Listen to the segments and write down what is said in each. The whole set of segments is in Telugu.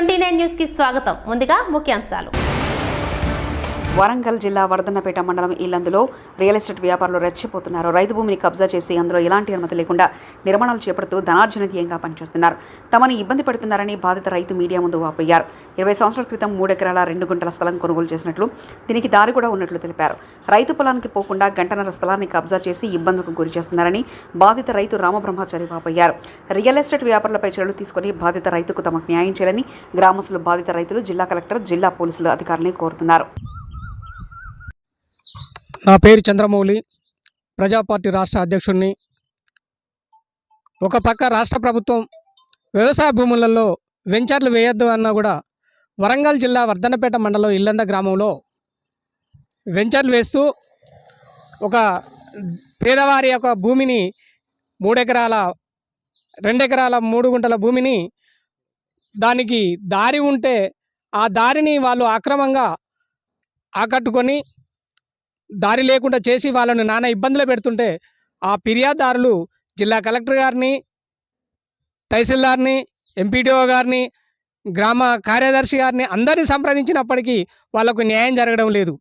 ట్వంటీ నైన్ న్యూస్కి స్వాగతం. ముందుగా ముఖ్యాంశాలు. వరంగల్ జిల్లా వర్ధన్నపేట మండలం ఇల్లందులో రియల్ ఎస్టేట్ వ్యాపారులు రెచ్చిపోతున్నారు. రైతు భూమిని కబ్జా చేసి అందులో ఎలాంటి అనుమతి లేకుండా నిర్మాణాలు చేపడుతూ ధనార్జన ధ్యేయంగా పనిచేస్తున్నారు. తమని ఇబ్బంది పెడుతున్నారని బాధిత రైతు మీడియా ముందు వాపోయారు. ఇరవై సంవత్సరాల క్రితం మూడెకరాల రెండు గుంటల స్థలం కొనుగోలు చేసినట్లు దీనికి దారి కూడా ఉన్నట్లు తెలిపారు. రైతు పొలానికి పోకుండా గంటన్నర స్థలాన్ని కబ్జా చేసి ఇబ్బందులకు గురి చేస్తున్నారని బాధిత రైతు రామబ్రహ్మచారి వాపోయారు. రియల్ ఎస్టేట్ వ్యాపారులపై చర్యలు తీసుకుని బాధిత రైతుకు తమకు న్యాయం చేయాలని గ్రామస్తులు బాధిత రైతులు జిల్లా కలెక్టర్ జిల్లా పోలీసులు అధికారులను కోరుతున్నారు. నా పేరు చంద్రమౌళి ప్రజాపార్టీ రాష్ట్ర అధ్యక్షుడిని. ఒక పక్క రాష్ట్ర ప్రభుత్వం వ్యవసాయ భూములలో వెంచర్లు వేయొద్దు అన్నా కూడా వరంగల్ జిల్లా వర్ధనపేట మండలం ఇల్లంద గ్రామంలో వెంచర్లు వేస్తూ ఒక పేదవారి యొక్క భూమిని మూడెకరాల రెండెకరాల మూడు గుంటల భూమిని దానికి దారి ఉంటే ఆ దారిని వాళ్ళు అక్రమంగా ఆకట్టుకొని దారి లేకుండా చేసి వాళ్ళను నానా ఇబ్బందులు పెడుతుంటే ఆ ఫిర్యాదుదారులు జిల్లా కలెక్టర్ గారిని తహసీల్దార్ని ఎంపీడీఓ గారిని గ్రామ కార్యదర్శి గారిని అందరినీ సంప్రదించినప్పటికీ వాళ్ళకు న్యాయం జరగడం లేదు.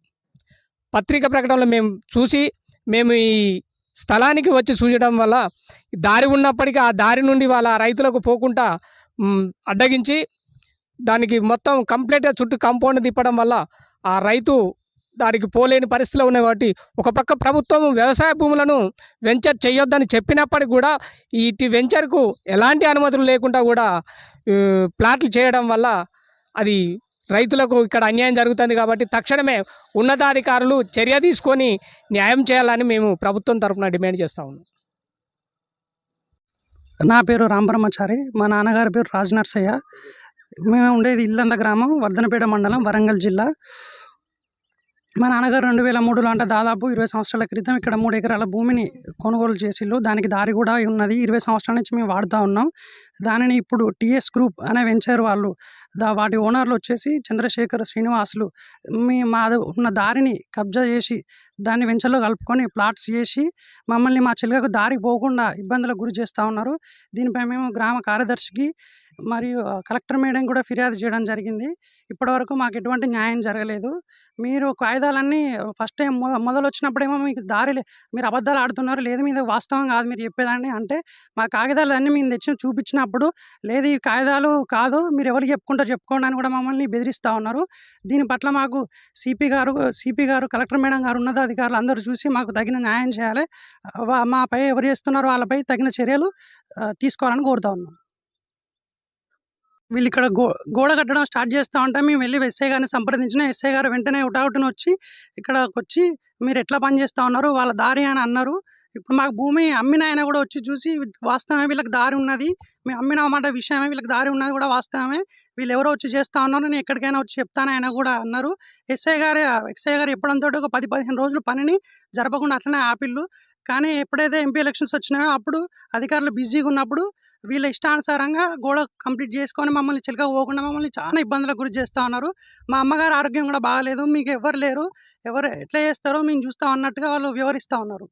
పత్రిక ప్రకటనలో మేము చూసి మేము ఈ స్థలానికి వచ్చి చూడడం వల్ల దారి ఉన్నప్పటికీ ఆ దారి నుండి వాళ్ళ రైతులకు పోకుండా అడ్డగించి దానికి మొత్తం కంప్లీట్గా చుట్టూ కాంపౌండ్ తిప్పడం వల్ల ఆ రైతు దానికి పోలేని పరిస్థితిలో ఉన్నాయి కాబట్టి ఒక పక్క ప్రభుత్వం వ్యవసాయ భూములను వెంచర్ చేయొద్దని చెప్పినప్పటికీ కూడా ఇటు వెంచర్కు ఎలాంటి అనుమతులు లేకుండా కూడా ప్లాట్లు చేయడం వల్ల అది రైతులకు ఇక్కడ అన్యాయం జరుగుతుంది కాబట్టి తక్షణమే ఉన్నతాధికారులు చర్య తీసుకొని న్యాయం చేయాలని మేము ప్రభుత్వం తరఫున డిమాండ్ చేస్తా ఉన్నాం. నా పేరు రాంబ్రహ్మచారి మా నాన్నగారి పేరు రాజ్ నర్సయ్య మేము ఉండేది ఇల్లంద గ్రామం వర్ధనపేట మండలం వరంగల్ జిల్లా. మా నాన్నగారు రెండు వేల మూడులో అంటే దాదాపు ఇరవై సంవత్సరాల క్రితం ఇక్కడ మూడు ఎకరాల భూమిని కొనుగోలు చేసిల్లు దానికి దారి కూడా ఉన్నది. ఇరవై సంవత్సరాల నుంచి మేము వాడుతూ ఉన్నాం. దానిని ఇప్పుడు టీఎస్ గ్రూప్ అనే వెంచర్ వాళ్ళు దా వాటి ఓనర్లు వచ్చేసి చంద్రశేఖర్ శ్రీనివాసులు మీ మా ఉన్న దారిని కబ్జా చేసి దాన్ని వెంచర్లో కలుపుకొని ప్లాట్స్ చేసి మమ్మల్ని మా చెల్లెకు దారి పోకుండా ఇబ్బందులకు గురి చేస్తూ ఉన్నారు. దీనిపై మేము గ్రామ కార్యదర్శికి మరియు కలెక్టర్ మేడం కూడా ఫిర్యాదు చేయడం జరిగింది. ఇప్పటివరకు మాకు ఎటువంటి న్యాయం జరగలేదు. మీరు కాగితాలన్నీ ఫస్ట్ టైం మొదలు వచ్చినప్పుడేమో మీకు దారి మీరు అబద్ధాలు ఆడుతున్నారు. లేదు మీద వాస్తవం కాదు మీరు చెప్పేదాన్ని అంటే మా కాగితాలు అన్నీ మేము తెచ్చి చూపించినప్పుడు లేదు ఈ కాగితాలు కాదు మీరు ఎవరికి చెప్పుకుంటా చెప్పుకోండి అని కూడా మమ్మల్ని బెదిరిస్తూ ఉన్నారు. దీని పట్ల మాకు సిపి గారు సిపి గారు కలెక్టర్ మేడం గారు ఉన్నతాధికారులు అందరూ చూసి మాకు తగిన న్యాయం చేయాలి. మాపై ఎవరు చేస్తున్నారో వాళ్ళపై తగిన చర్యలు తీసుకోవాలని కోరుతా ఉన్నాం. వీళ్ళు ఇక్కడ గో గోడ కట్టడం స్టార్ట్ చేస్తూ ఉంటాం. మేము వెళ్ళి ఎస్ఐ గారిని సంప్రదించిన ఎస్ఐ గారు వెంటనే ఉటావుటిని వచ్చి ఇక్కడకు వచ్చి మీరు ఎట్లా పని చేస్తూ ఉన్నారు? వాళ్ళ దారి అని అన్నారు. ఇప్పుడు మాకు భూమి అమ్మిన ఆయన కూడా వచ్చి చూసి వాస్తవమే వీళ్ళకి దారి ఉన్నది. మేము అమ్మిన మాట విషయమే వీళ్ళకి దారి ఉన్నది కూడా వాస్తవమే. వీళ్ళు ఎవరో వచ్చి చేస్తూ ఉన్నారు. నేను ఎక్కడికైనా వచ్చి చెప్తాను ఆయన కూడా అన్నారు. ఎస్ఐ గారు ఎస్ఐ గారు ఎప్పుడంతో ఒక పది పదిహేను రోజులు పనిని జరపకుండా అట్లనే ఆపిల్లు. కానీ ఎప్పుడైతే ఎంపీ ఎలక్షన్స్ వచ్చినాయో అప్పుడు అధికారులు బిజీగా ఉన్నప్పుడు వీళ్ళ ఇష్టానుసారంగా గోడ కంప్లీట్ చేసుకొని మమ్మల్ని చిలక పోకుండా మమ్మల్ని చాలా ఇబ్బందులకు గురి చేస్తూ ఉన్నారు. మా అమ్మగారు ఆరోగ్యం కూడా బాగాలేదు మీకు ఎవరు లేరు. ఎవరు ఎట్లా చేస్తారో మేము చూస్తాం అన్నట్టుగా వాళ్ళు వివరిస్తూ ఉన్నారు.